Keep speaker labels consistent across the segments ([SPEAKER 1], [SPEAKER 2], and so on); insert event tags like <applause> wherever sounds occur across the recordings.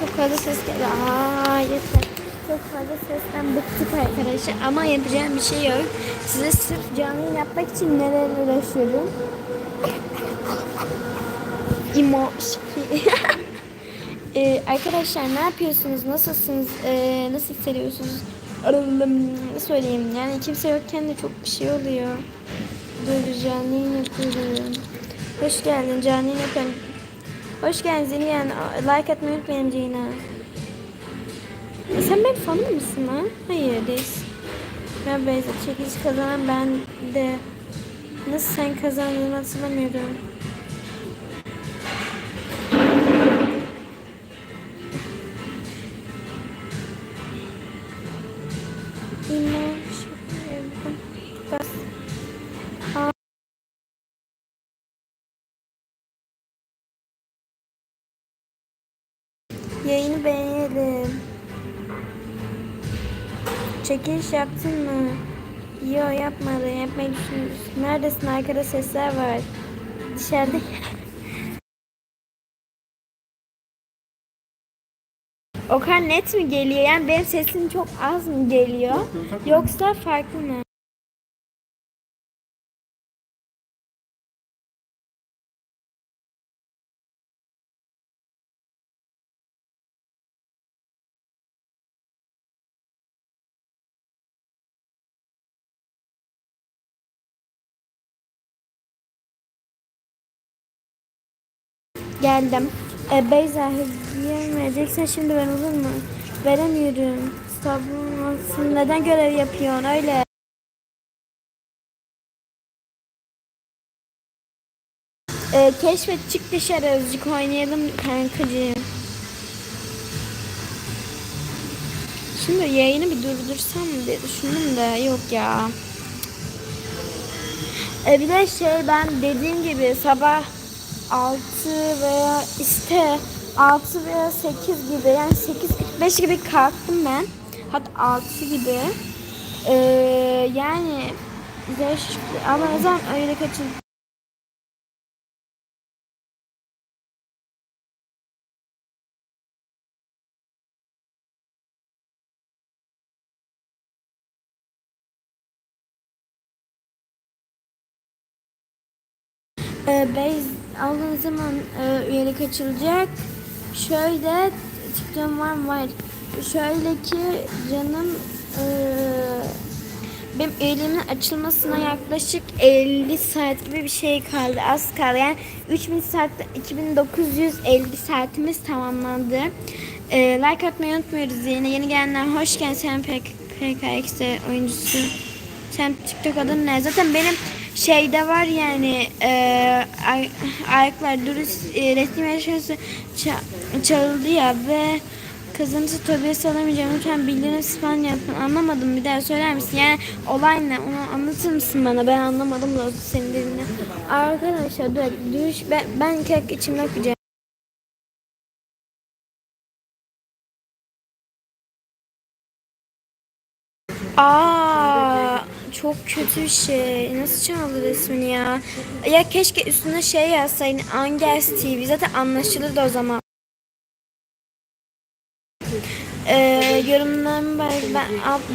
[SPEAKER 1] Çok fazla ses geldi. Aa yeter. Çok fazla sesten bıktık arkadaşlar. Ama yapacağım bir şey yok. Size sırf canlı yapmak için neler uğraşıyorum. İmo. <laughs> Ee, arkadaşlar ne yapıyorsunuz? Nasılsınız? Ee, nasıl hissediyorsunuz? Ne söyleyeyim? Yani kimse yokken de çok bir şey oluyor. Böyle canlı yapıyorum. Hoş geldin canlı yapıyorum. Hoş geldin Zilyan. Like atmayı unutmayın Ceyna. Sen benim fanım mısın lan? Hayır değilsin. Ben Beyza çekici kazanan ben de. Nasıl sen kazandığını hatırlamıyorum. Yayını beğenelim. Çekiliş yaptın mı? Yo yapmadı. Yapmayı düşünüyoruz. Neredesin? Arkada sesler var. Dışarıda. <laughs> O kadar net mi geliyor? Yani benim sesim çok az mı geliyor? Yoksa farklı mı? Geldim. E, Beyza hediye şimdi ben olur mu? Veremiyorum. Sabrım olsun. Neden görev yapıyorsun öyle? E, keşfet çık dışarı azıcık oynayalım kankacığım. Şimdi yayını bir durdursam mı diye düşündüm de yok ya. E bir de şey ben dediğim gibi sabah 6 veya işte 6 veya 8 gibi yani 8.45 gibi kalktım ben. Hatta 6 gibi. Ee, yani ama o zaman öyle kaçın. Ee, Beyz aldığın zaman e, üyelik açılacak. Şöyle TikTok'um var mı? Var. Şöyle ki canım e, benim üyeliğimin açılmasına yaklaşık 50 saat gibi bir şey kaldı. Az kaldı. Yani 3000 saatte 2950 saatimiz tamamlandı. E, like atmayı unutmuyoruz yine. Yeni gelenler hoş geldin. Sen PKX oyuncusu. Sen TikTok adın ne? Zaten benim şeyde var yani e, ay, ayaklar dürüst e, resim yarışması ça, çalındı ya ve kazanırsa Tobias alamayacağım. Lütfen bildiğiniz İspanya yapın. Anlamadım bir daha söyler misin? Yani olay ne? Onu anlatır mısın bana? Ben anlamadım da senin dediğini. Arkadaşlar dur. Dürüst ben, ben kek içimde okuyacağım. Aa, çok kötü şey. Nasıl çaldı resmini ya? Ya keşke üstüne şey yazsaydın. Angers TV. Zaten anlaşılırdı o zaman. Ee, yorumlarımı bak, ben,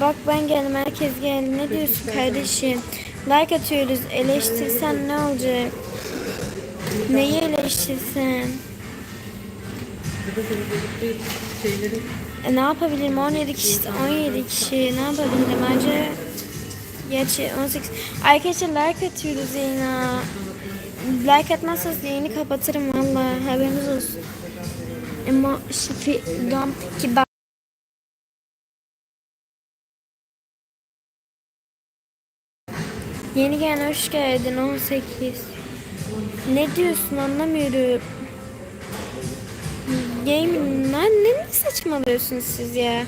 [SPEAKER 1] bak ben geldim herkes geldi. Ne diyorsun kardeşim? Like atıyoruz. Eleştirsen ne olacak? Neyi eleştirsen? E, ne yapabilirim? 17 kişi, 17 kişi ne yapabilirim? Bence Gerçi 18. Arkadaşlar like atıyoruz yayına. Like atmazsanız yayını kapatırım valla. Haberiniz olsun. Ama şifi gam kibar. Yeni gelen hoş geldin 18. Ne diyorsun anlamıyorum. Game lan ne saçmalıyorsunuz siz ya?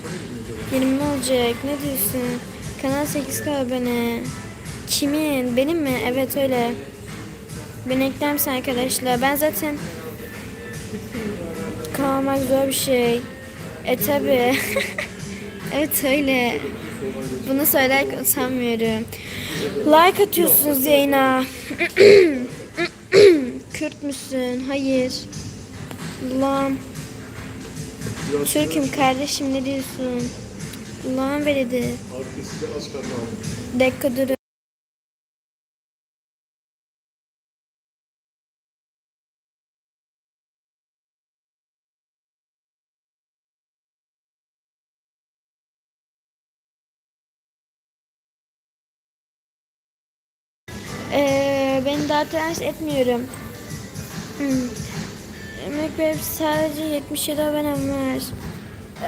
[SPEAKER 1] 20 olacak ne diyorsun? Kanal 8K abone. Kimin? Benim mi? Evet öyle. Ben ekler misin arkadaşlar? Ben zaten kalmak zor bir şey. E tabi. <laughs> evet öyle. Bunu söylerken utanmıyorum. Like atıyorsunuz yayına. <clears throat> Kürt müsün? Hayır. Lan. Türk'üm kardeşim ne diyorsun? Allah'ın veledi.
[SPEAKER 2] Arkası da az kaldı.
[SPEAKER 1] Dakika dur. Ee, ben daha trans etmiyorum. Hmm. Emek benim sadece 77 abonem var.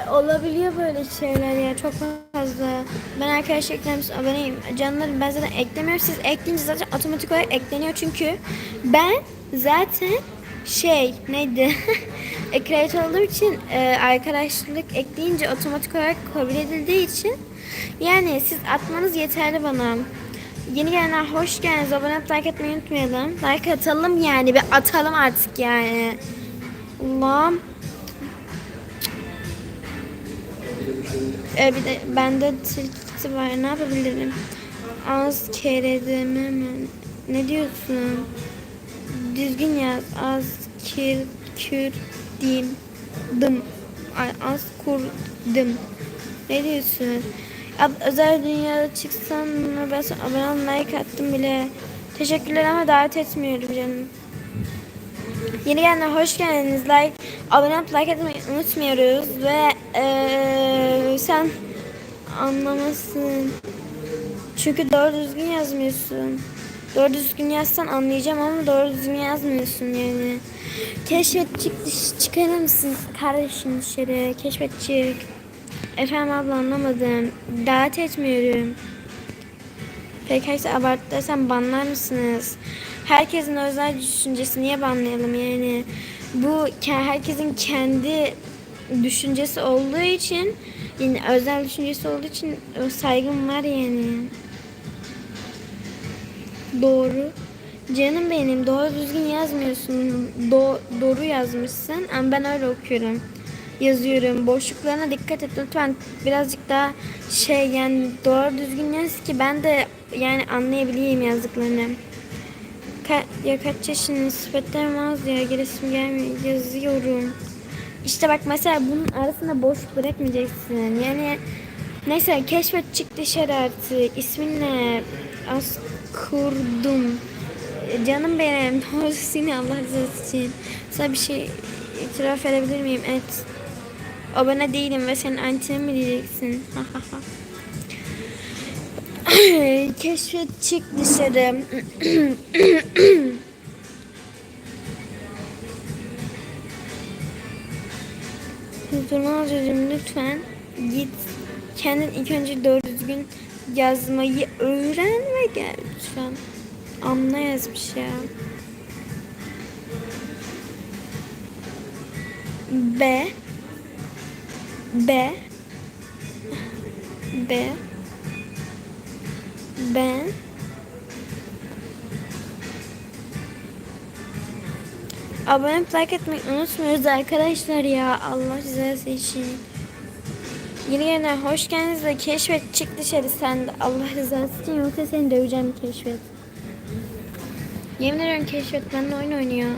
[SPEAKER 1] E, olabiliyor böyle şeyler ya çok fazla. Ben arkadaşlar eklemiş aboneyim. Canlarım ben zaten eklemiyorum. Siz ekleyince zaten otomatik olarak ekleniyor çünkü ben zaten şey neydi? <laughs> e, creator olduğum için e, arkadaşlık ekleyince otomatik olarak kabul edildiği için yani siz atmanız yeterli bana. Yeni gelenler hoş geldiniz. Abone olup like etmeyi unutmayalım. Like atalım yani bir atalım artık yani. Allah'ım. Ee, bir de bende tilkisi var. Ne yapabilirim? Az kere demem. Ne diyorsun? Düzgün yaz. Az kir kür dim dım. Ay, az kurdum. Ne diyorsun? Ab- özel dünyada çıksan? Ben sana abone ol, like attım bile. Teşekkürler ama davet etmiyorum canım. Yeni gelenler hoş geldiniz. Like, abone olup like etmeyi unutmuyoruz ve eee, sen anlamasın. Çünkü doğru düzgün yazmıyorsun. Doğru düzgün yazsan anlayacağım ama doğru düzgün yazmıyorsun yani. Keşfet çık çıkarır mısın kardeşim dışarı? Keşfet çık. Efendim abla anlamadım. Davet etmiyorum. Peki abartırsan banlar mısınız? Herkesin özel düşüncesi niye banlayalım yani? Bu ke- herkesin kendi düşüncesi olduğu için yani özel düşüncesi olduğu için saygım var yani. Doğru. Canım benim doğru düzgün yazmıyorsun. Do- doğru yazmışsın ama ben öyle okuyorum. Yazıyorum. Boşluklarına dikkat et lütfen. Birazcık daha şey yani doğru düzgün yaz ki ben de yani anlayabileyim yazdıklarını. Ka- ya kaç yaşın nispetlerim az ya gelesim gelmiyor yazıyorum. İşte bak mesela bunun arasında boş bırakmayacaksın. Yani neyse keşfet çık dışarı artık. İsmin? Az kurdum. Canım benim. <laughs> Seni Allah rızası için. Sana bir şey itiraf edebilir miyim? Evet. Abone değilim ve senin antini mi diyeceksin? <laughs> Keşfet çık dışarı. <clears throat> Durmaz lütfen git. Kendin ilk önce doğru düzgün yazmayı öğren ve gel lütfen. Anla yazmış ya. B B B Ben Abone like etmeyi unutmuyoruz arkadaşlar ya Allah rızası için. Yeni gelenler hoş geldiniz ve keşfet çık dışarı sen de Allah rızası için yoksa seni döveceğim keşfet. Yemin ediyorum keşfet benimle oyun oynuyor.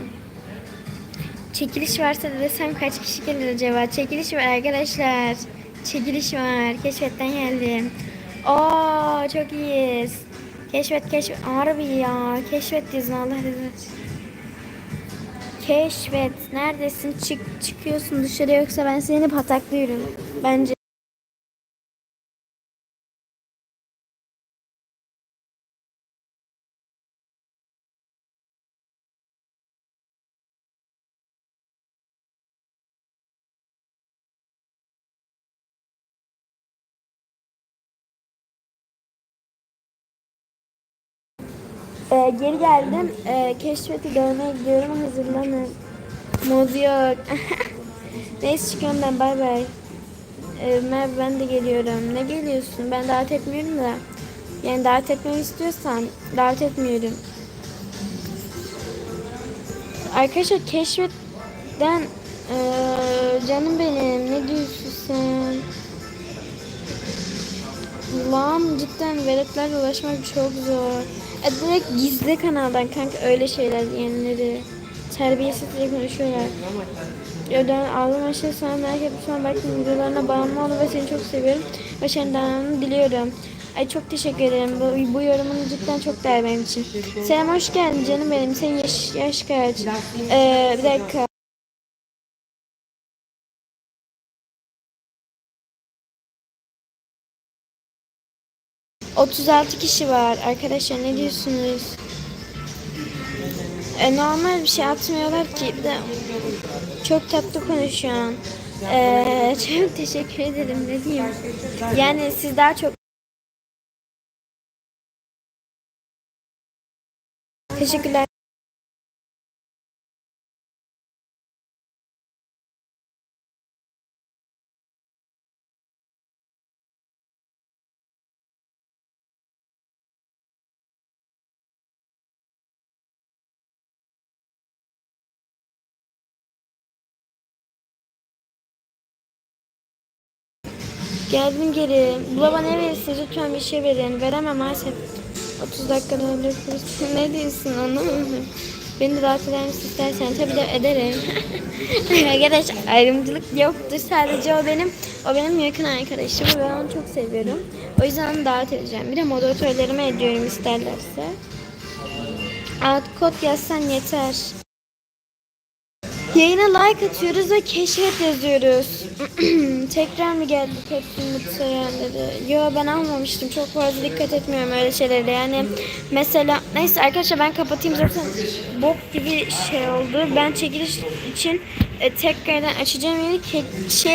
[SPEAKER 1] Çekiliş varsa da desem kaç kişi gelir acaba? Çekiliş var arkadaşlar. Çekiliş var. Keşfetten geldim. Oo çok iyiyiz. Keşfet keşfet. Harbi ya. Keşfet diyorsun Allah razı olsun. Keşfet. Neredesin? Çık çıkıyorsun dışarı yoksa ben seni pataklıyorum. Bence. Ee, geri geldim. Ee, keşfeti görmeye gidiyorum. Hazırlanın. Mod yok. <laughs> Neyse çıkıyorum ben. Bay bay. Ee, Merve ben de geliyorum. Ne geliyorsun? Ben davet etmiyorum da. Yani davet etmemi istiyorsan davet etmiyorum. Arkadaşlar keşfetten ee, canım benim ne diyorsun sen? Allah'ım cidden veletlerle ulaşmak çok zor. E, direkt gizli kanaldan kanka öyle şeyler diyenleri. Terbiyesizce konuşuyorlar. Öden aldım aşağı sana merak ettim. Sonra baktım videolarına bağımlı oldum ve seni çok seviyorum. Başarının devamını diliyorum. Ay çok teşekkür ederim. Bu, bu yorumun cidden çok değerli benim için. Selam hoş geldin canım benim. Senin yaş, yaş kaç? Ee, bir dakika. ...36 kişi var arkadaşlar ne diyorsunuz? E, normal bir şey atmıyorlar ki de çok tatlı konuşuyorsun. E, <laughs> çok teşekkür ederim ne diyeyim. Yani siz daha çok Teşekkürler. Geldim geri. Baba ne verirsiniz? Lütfen bir şey verin. Veremem maalesef. 30 dakikada öldürürüz. <laughs> ne diyorsun anlamadım. <laughs> Beni de davet eder misin istersen? Tabii de ederim. <laughs> Arkadaş ayrımcılık yoktur. Sadece o benim o benim yakın arkadaşım ben onu çok seviyorum. O yüzden onu davet edeceğim. Bir de moderatörlerime ediyorum isterlerse. Alt kod yazsan yeter. Yayına like atıyoruz ve keşfet yazıyoruz. <clears throat> Tekrar mı geldi mutlu yerleri? Yo ben almamıştım. Çok fazla dikkat etmiyorum öyle şeylere. Yani mesela neyse arkadaşlar ben kapatayım zaten bok gibi şey oldu. Ben çekiliş için e, tekrardan açacağım yeri ke- şey